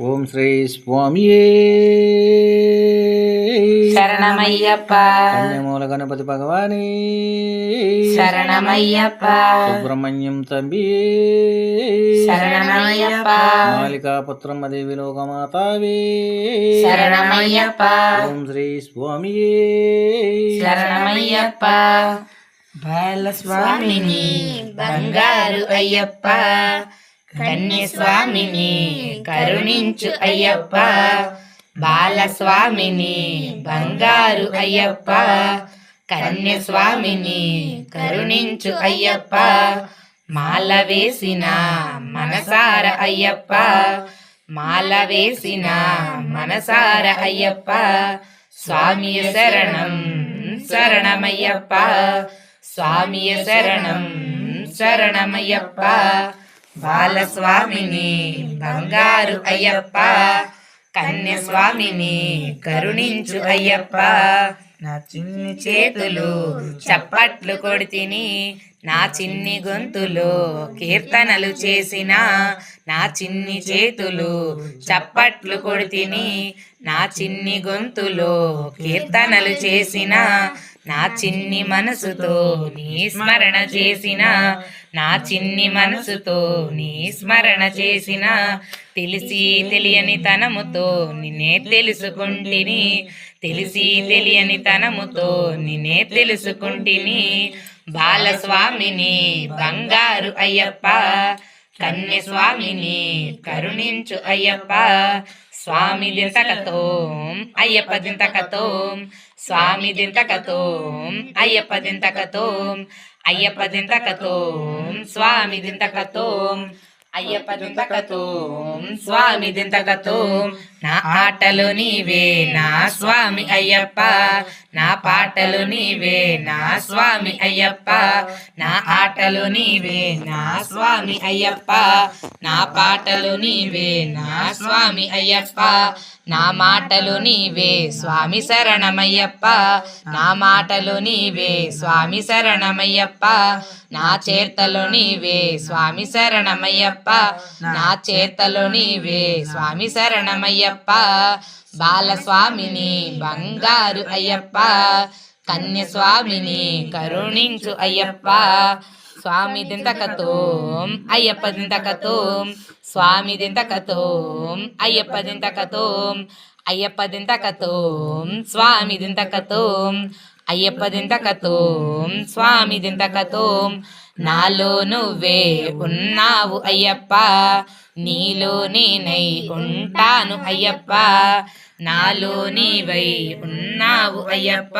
ఓం శ్రీ స్వామియే. శరణమయ్యప్ప. కన్యమూల గణపతి భగవాని. శరణమయ్యప్ప. సుబ్రహ్మణ్యం తంబి శరణమయ్యప్ప. మాలికాపుత్రమ్మ దేవి లోకమాతావే. శరణమయ్యప్ప. ఓం శ్రీ స్వామియే. శరణమయ్యప్ప. బాలస్వామిని బంగారు అయ్యప్ప. కన్యస్వామిని కరుణించు అయ్యప్ప బాలస్వామిని బంగారు అయ్యప్ప కన్యస్వామిని కరుణించు అయ్యప్ప మాల వేసిన మనసార అయ్యప్ప మాల వేసిన మనసార అయ్యప్ప స్వామి శరణం శరణమయ్యప్ప స్వామి శరణం శరణమయ్యప్ప బాలస్వామిని బంగారు అయ్యప్ప కన్యస్వామిని కరుణించు అయ్యప్ప. నా చిన్ని చేతులు చప్పట్లు కొడితిని నా చిన్ని గొంతులో కీర్తనలు చేసిన నా చిన్ని చేతులు చప్పట్లు కొడితిని నా చిన్ని గొంతులో కీర్తనలు చేసిన నా చిన్ని మనసుతో నీ స్మరణ చేసిన నా చిన్ని మనసుతో నీ స్మరణ చేసిన తెలిసి తెలియని తనముతో నిన్నే తెలుసుకుంటిని తెలిసి తెలియని తనముతో నిన్నే తెలుసుకుంటిని బాలస్వామిని బంగారు అయ్యప్ప కన్యస్వామిని కరుణించు అయ్యప్ప స్వామి దింతకతో అయ్యప్ప దింతకతో స్వామి దింతకతో అయ్యప్ప దింతకతో అయ్యప్ప దింతకతో స్వామి దింతకతో అయ్యప్ప దింతకతో స్వామి దింతకతో నా ఆటలు నీవే నా స్వామి అయ్యప్ప. నా పాటలు నీవే నా స్వామి అయ్యప్ప. నా ఆటలు నీవే నా స్వామి అయ్యప్ప. నా పాటలు నీవే నా స్వామి అయ్యప్ప. నా మాటలు నీవే స్వామి శరణమయ్యప్ప. నా మాటలు నీవే స్వామి శరణమయ్యప్ప. నా చేతలు నీవే స్వామి శరణమయ్యప్ప. నా చేతలు నీవే స్వామి శరణమయ్యప్ప. అయ్యప్ప బాలస్వామిని బంగారు అయ్యప్ప కన్యస్వామిని కరుణించు అయ్యప్ప స్వామి దింతకతో అయ్యప్ప దింతకతో స్వామి దింతకతో అయ్యప్ప దింతకతో అయ్యప్ప దింతకతో స్వామి దింతకతో అయ్యప్ప దింతకతో స్వామి దింతకతో నాలో నువ్వే ఉన్నావు అయ్యప్ప నీలో నేనై ఉంటాను అయ్యప్ప. నాలో నీవై ఉన్నావు అయ్యప్ప.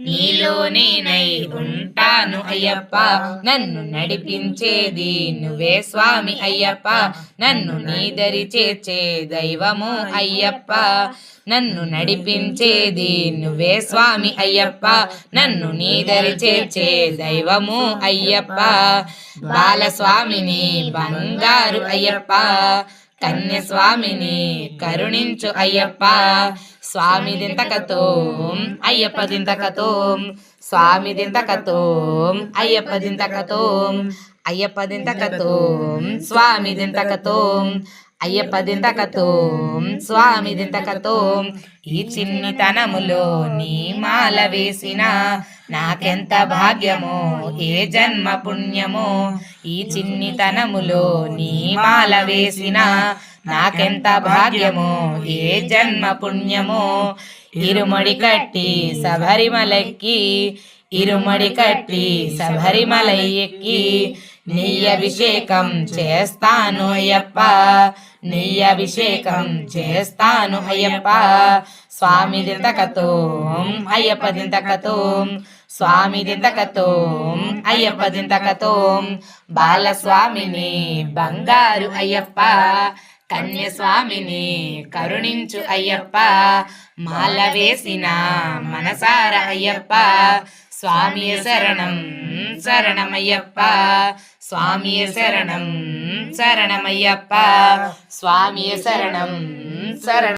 నీలో నేనై ఉంటాను అయ్యప్ప. నన్ను నడిపించేది నువ్వే స్వామి అయ్యప్ప. నన్ను నీదరి చేర్చే దైవము అయ్యప్ప. నన్ను నడిపించేది నువ్వే స్వామి అయ్యప్ప. నన్ను నీదరి చేర్చే దైవము అయ్యప్ప. బాలస్వామిని బంగారు అయ్యప్ప. కన్యస్వామిని కరుణించు అయ్యప్ప. స్వామి దింతకతో అయ్యప్ప దింతకతో స్వామి దింతకతో అయ్యప్ప దింతకతో అయ్యప్ప దింతకతో స్వామి దింతకతో అయ్యప్ప దింతకతో స్వామి దింతకతో ఈ చిన్నితనములో నీ మాల వేసిన నాకెంత భాగ్యమో ఏ జన్మ పుణ్యమో ఈ చిన్నితనములో నీ మాల వేసిన నాకెంత భాగ్యమో ఏ జన్మ పుణ్యమో ఇరుమడి కట్టి శబరిమలెక్కి ఇరుమడి కట్టి శబరిమల ఎక్కి నీ అభిషేకం చేస్తాను అయ్యప్ప. నీ అభిషేకం చేస్తాను అయ్యప్ప. స్వామి దింతకతో అయ్యప్ప దింతకతో. స్వామి దింతకతో అయ్యప్ప దింతకతో. బాలస్వామిని బంగారు అయ్యప్ప. కన్యస్వామిని కరుణించు అయ్యప్ప. మాల వేసిన మనసార అయ్యప్ప. స్వామి శరణం శరణమయ్యప్ప స్వామి శరణం శరణమయ్యప్ప స్వామి శరణం శరణం